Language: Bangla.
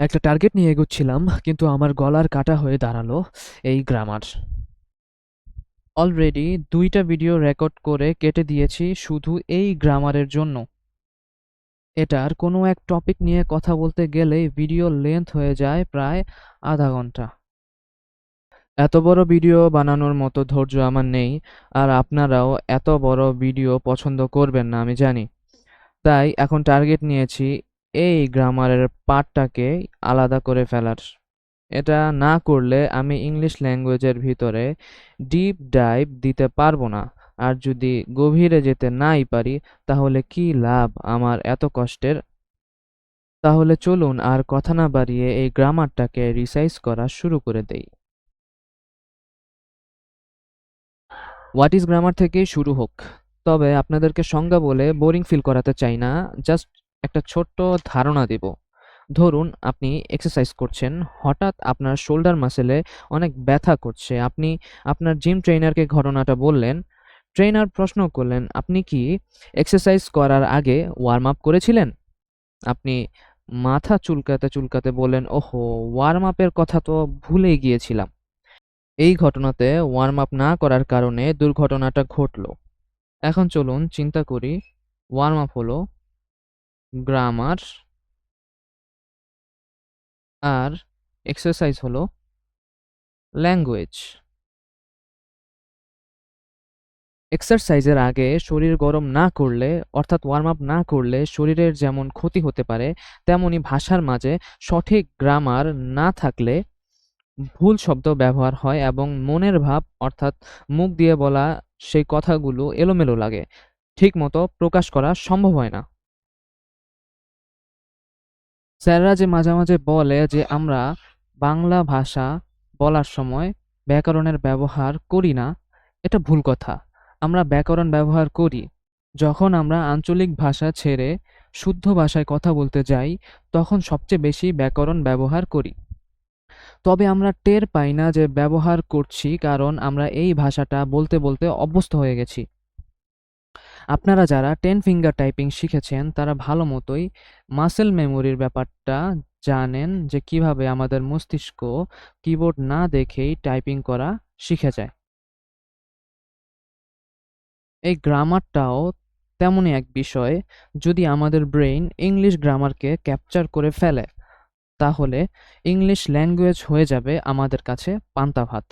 একটা টার্গেট নিয়ে এগোচ্ছিলাম, কিন্তু আমার গলার কাটা হয়ে দাঁড়াল এই গ্রামার অলরেডি দুইটা ভিডিও রেকর্ড করে কেটে দিয়েছি শুধু এই গ্রামারের জন্য। এটার কোনো এক টপিক নিয়ে কথা বলতে গেলেই ভিডিও লেন্থ হয়ে যায় প্রায় আধা ঘণ্টা। এত বড় ভিডিও বানানোর মতো ধৈর্য আমার নেই, আর আপনারাও এত বড় ভিডিও পছন্দ করবেন না, আমি জানি। তাই এখন টার্গেট নিয়েছি এই গ্রামারের পার্টটাকে আলাদা করে ফেলার। এটা না করলে আমি ইংলিশ ল্যাঙ্গুয়েজের ভিতরে ডিপ ডাইভ দিতে পারব না। আর যদি গভীরে যেতে নাই পারি, তাহলে কি লাভ আমার এত কষ্টের? তাহলে চলুন আর কথা না বাড়িয়ে এই গ্রামারটাকে রিসাইজ করা শুরু করে দেই। হোয়াট ইজ গ্রামার থেকেই শুরু হোক। তবে আপনাদেরকে সংজ্ঞা বলে বোরিং ফিল করাতে চাই না। জাস্ট একটা ছোট্ট ধারণা দেব। ধরুন আপনি এক্সারসাইজ করছেন, হঠাৎ আপনার শোল্ডার মাসেলে অনেক ব্যথা করছে। আপনি আপনার জিম ট্রেনারকে ঘটনাটা বললেন ট্রেনার প্রশ্ন করলেন, আপনি কি এক্সারসাইজ করার আগে ওয়ার্ম আপ করেছিলেন? আপনি মাথা চুলকাতে চুলকাতে বললেন, ওহো ওয়ার্ম আপের কথা তো ভুলেই গিয়েছিলাম। এই ঘটনাতে ওয়ার্ম আপ না করার কারণে দুর্ঘটনাটা ঘটলো। এখন চলুন চিন্তা করি ওয়ার্ম আপ হলো গ্রামার আর এক্সারসাইজ হলো ল্যাঙ্গুয়েজ এক্সারসাইজের আগে শরীর গরম না করলে, অর্থাৎ ওয়ার্ম আপ না করলে শরীরের যেমন ক্ষতি হতে পারে, তেমনি ভাষার মাঝে সঠিক গ্রামার না থাকলে ভুল শব্দ ব্যবহার হয় এবং মনের ভাব, অর্থাৎ মুখ দিয়ে বলা সেই কথাগুলো এলোমেলো লাগে। ঠিক মতো প্রকাশ করা সম্ভব হয় না। স্যাররা যে মাঝে মাঝে বলে যে আমরা বাংলা ভাষা বলার সময় ব্যাকরণের ব্যবহার করি না, এটা ভুল কথা। আমরা ব্যাকরণ ব্যবহার করি। যখন আমরা আঞ্চলিক ভাষা ছেড়ে শুদ্ধ ভাষায় কথা বলতে যাই, তখন সবচেয়ে বেশি ব্যাকরণ ব্যবহার করি। তবে আমরা টের পাই না যে ব্যবহার করছি কারণ আমরা এই ভাষাটা বলতে বলতে অভ্যস্ত হয়ে গেছি। আপনারা যারা টেন ফিঙ্গার টাইপিং শিখেছেন, তারা ভালো মতোই মাসেল মেমোরির ব্যাপারটা জানেন যে কীভাবে আমাদের মস্তিষ্ক কিবোর্ড না দেখেই টাইপিং করা শিখে যায়। এই গ্রামারটাও তেমনই এক বিষয়, যদি আমাদের ব্রেইন ইংলিশ গ্রামারকে ক্যাপচার করে ফেলে, তাহলে ইংলিশ ল্যাঙ্গুয়েজ হয়ে যাবে আমাদের কাছে পান্তা ভাত।